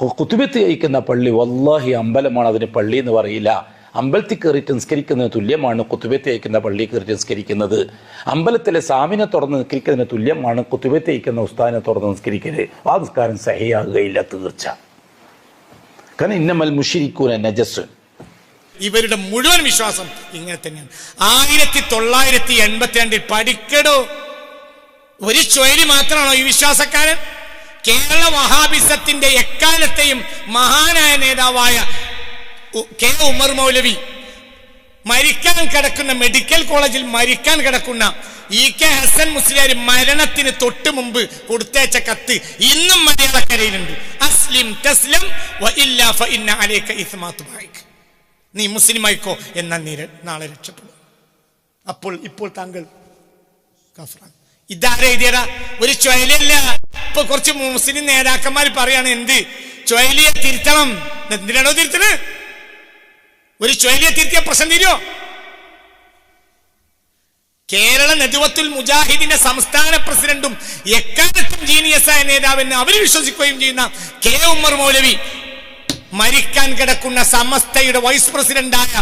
കുത്തുബത്ത് കഴിക്കുന്ന പള്ളി വല്ലാഹി അമ്പലമാണ് അതിന് പള്ളി എന്ന് പറയില്ല. അമ്പലത്തിൽ കയറിയിട്ട് നിസ്കരിക്കുന്നതിന് തുല്യമാണ് കുത്തുബത്ത് അയക്കുന്ന പള്ളി കയറിയിട്ട് നിസ്കരിക്കുന്നത്. അമ്പലത്തിലെ സാമിനെ തുറന്ന് നിസ്കരിക്കുന്നതിന് തുല്യമാണ് കുത്തുബത്ത് അയക്കുന്ന ഉസ്താദിനെ തുറന്ന് നിസ്കരിക്കൽ. ആ നിസ്കാരം സഹിയാകുകയില്ല തീർച്ച കാരണം ഇന്നമൽ മുഷിരിക്കൂന നജസ് ഇവരുടെ മുഴുവൻ വിശ്വാസം ഇങ്ങനെ തന്നെയാണ്. ആയിരത്തി തൊള്ളായിരത്തി എൺപത്തിരണ്ടിൽ പഠിക്കടോ. ഒരു ചൊയലി മാത്രമാണോ ഈ വിശ്വാസക്കാരൻ? കേരള വഹാബിസത്തിന്റെ എക്കാലത്തെയും മഹാനായ നേതാവായ കെ ഉമർ മൗലവി മരിക്കാൻ കിടക്കുന്ന മെഡിക്കൽ കോളേജിൽ മരിക്കാൻ കിടക്കുന്ന ഇ കെ ഹസൻ മുസ്ലിയാർ മരണത്തിന് തൊട്ട് മുമ്പ് കൊടുത്തയച്ച കത്ത് ഇന്നും മലയാളക്കരയിലുണ്ട്. അസ്ലിം തസ്ലം. നീ മുസ്ലിം ആയിക്കോ എന്ന നീ നാളെ രക്ഷപ്പെടും. അപ്പോൾ ഇപ്പോൾ താങ്കൾ ഇതാരെഴുതിയടാ ഒരു ചൊയലല്ല ഇപ്പൊ കുറച്ച് മുസ്ലിം നേതാക്കന്മാർ പറയാണ് എന്ത്? ചൊയലിയെ തിരുത്തണം. എന്തിനാണോ തിരുത്തണ് ഒരു ചൊയലിയെ തിരുത്തിയ പ്രശ്നം തീരുമോ കേരള നെതുവത്തുൽ മുജാഹിദിന്റെ സംസ്ഥാന പ്രസിഡന്റും എക്കാലത്തും ജീനിയസായ നേതാവെന്ന് അവർ വിശ്വസിക്കുകയും ചെയ്യുന്ന കെ ഉമ്മർ മൗലവി മരിക്കാൻ കിടക്കുന്ന സമസ്തയുടെ വൈസ് പ്രസിഡന്റായ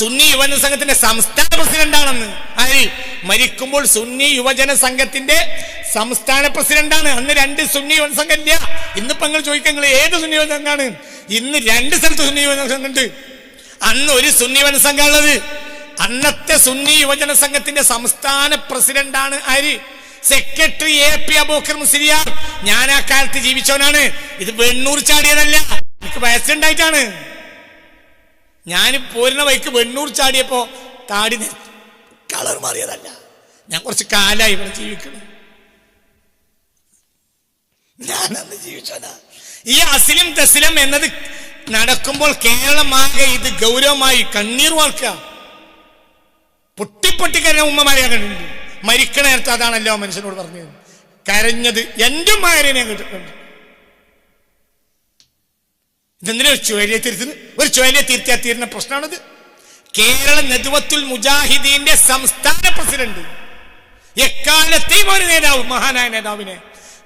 സുന്നി യുവജന സംഘത്തിന്റെ സംസ്ഥാന പ്രസിഡന്റാണെന്ന്. ആര്? മരിക്കുമ്പോൾ സുന്നി യുവജന സംഘത്തിന്റെ സംസ്ഥാന പ്രസിഡന്റാണ്. അന്ന് രണ്ട് സുന്നി യുവജന സംഘം ഇല്ല ഇന്നിപ്പോ നിങ്ങൾ ചോദിക്കുക നിങ്ങൾ ഏത് സുന്നി യുവജന സംഘമാണ് ഇന്ന് രണ്ട് സ്ഥലത്ത് സുന്നി യുവജന സംഘം ഉണ്ട് അന്ന് ഒരു സുന്നി ഉള്ളത് അന്നത്തെ സുന്നി യുവജന സംഘത്തിന്റെ സംസ്ഥാന പ്രസിഡന്റാണ് ആര്? Secretary A P Abubakar Musliyar. ഞാൻ ആ കാലത്ത് ജീവിച്ചവനാണ്. ഇത് വെണ്ണൂർ ചാടിയതല്ല. എനിക്ക് വയസ്സുണ്ടായിട്ടാണ്. ഞാൻ പോരുന്ന വൈക്ക് വെണ്ണൂർ ചാടിയപ്പോ താടി കളർ മാറിയതല്ല. ഞാൻ കുറച്ച് കാലായി ഇവിടെ ജീവിക്കണം ഞാൻ ജീവിച്ചത്. ഈ അസിലും തസിലും എന്നത് നടക്കുമ്പോൾ കേരളമാകെ ഇത് ഗൗരവമായി കണ്ണീർ വാർക്കുക. പൊട്ടിപ്പൊട്ടി കരഞ്ഞ ഉമ്മമാരെ കണ്ടിട്ടുണ്ട്. മരിക്കണ നേരത്തെ അതാണല്ലോ മനുഷ്യനോട് പറഞ്ഞത്. കരഞ്ഞത് എന്റെ ഉമ്മമാരെ ഞാൻ കേട്ടിട്ടുണ്ട് ഇതെന്തിനാ ഒരു ചുവലിയെ തിരുത്തുന്നത് ഒരു ചുവലിയെ തിരുത്തിയാൽ തീരുന്ന പ്രശ്നമാണിത്. കേരള നെതുവത്തുൽ മുജാഹിദീന്റെ സംസ്ഥാന പ്രസിഡന്റ്. എക്കാലത്തെയും ഒരു നേതാവ് മഹാനായ നേതാവിനെ.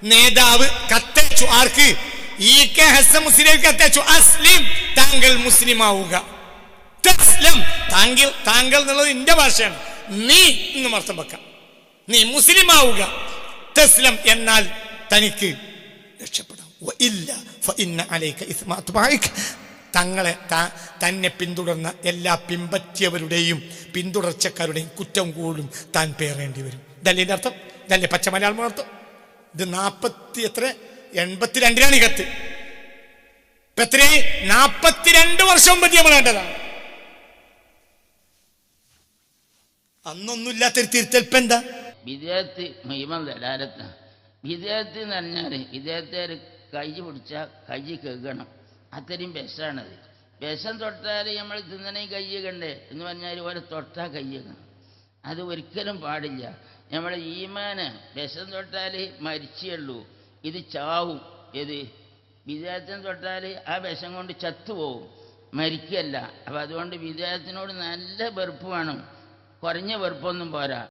നേതാവ് കത്തയച്ചു. ആർക്ക്? ഈ കെ ഹസൻ മുസ്ലിം കത്തയച്ചു. അസ്ലിം താങ്കൾ മുസ്ലിം ആവുക താങ്കൾ താങ്കൾ എന്നുള്ളത് എന്റെ ഭാഷയാണ്. നീ എന്ന് അർത്ഥം വെക്കാം. നീ മുസ്ലിം ആവുക തസ്ലം എന്നാൽ തനിക്ക് രക്ഷപ്പെടാം. തങ്ങളെ തന്നെ പിന്തുടർന്ന എല്ലാ പിമ്പറ്റിയവരുടെയും പിന്തുടർച്ചക്കാരുടെയും കുറ്റം കൂടും താൻ പേറേണ്ടി വരും. ഇതല്ലേ അർത്ഥം? ഇതല്ലേ പച്ച മലയാളം അർത്ഥം? ഇത് നാപ്പത്തി എത്ര? എൺപത്തിരണ്ടിനാണ് ഈ കത്ത്. ഇപ്പൊ എത്ര നാപ്പത്തിരണ്ട് വർഷം മുമ്പ് നമ്മൾ കണ്ടതാണ്. അന്നൊന്നുമില്ലാത്തൊരു തിരുത്തൽപ്പ് എന്താ? വിദേഹത്ത് മുഴുവൻ ദലാലത്താണ് വിദേഹത്ത് എന്ന് പറഞ്ഞാൽ വിദേഹത്തെ കൈ പിടിച്ചാൽ കൈ കേൾക്കണം അത്രയും വിഷമാണത്. വിഷം തൊട്ടാൽ നമ്മൾ തിന്നണേ കൈ കണ്ടേ എന്ന് പറഞ്ഞാൽ ഓരോ തൊട്ടാൽ കൈ കേൾക്കണം അത് ഒരിക്കലും പാടില്ല. നമ്മൾ ഈമാന് വിഷം തൊട്ടാൽ മരിച്ചുള്ളൂ ഇത് ചാവും. ഏത്? വിദേഹത്തിന് തൊട്ടാൽ ആ വിഷം കൊണ്ട് ചത്തുപോകും മരിക്കല്ല അപ്പം അതുകൊണ്ട് വിദേഹത്തിനോട് നല്ല വെറുപ്പ് വേണം. കുറഞ്ഞ വെറുപ്പൊന്നും പോരാ.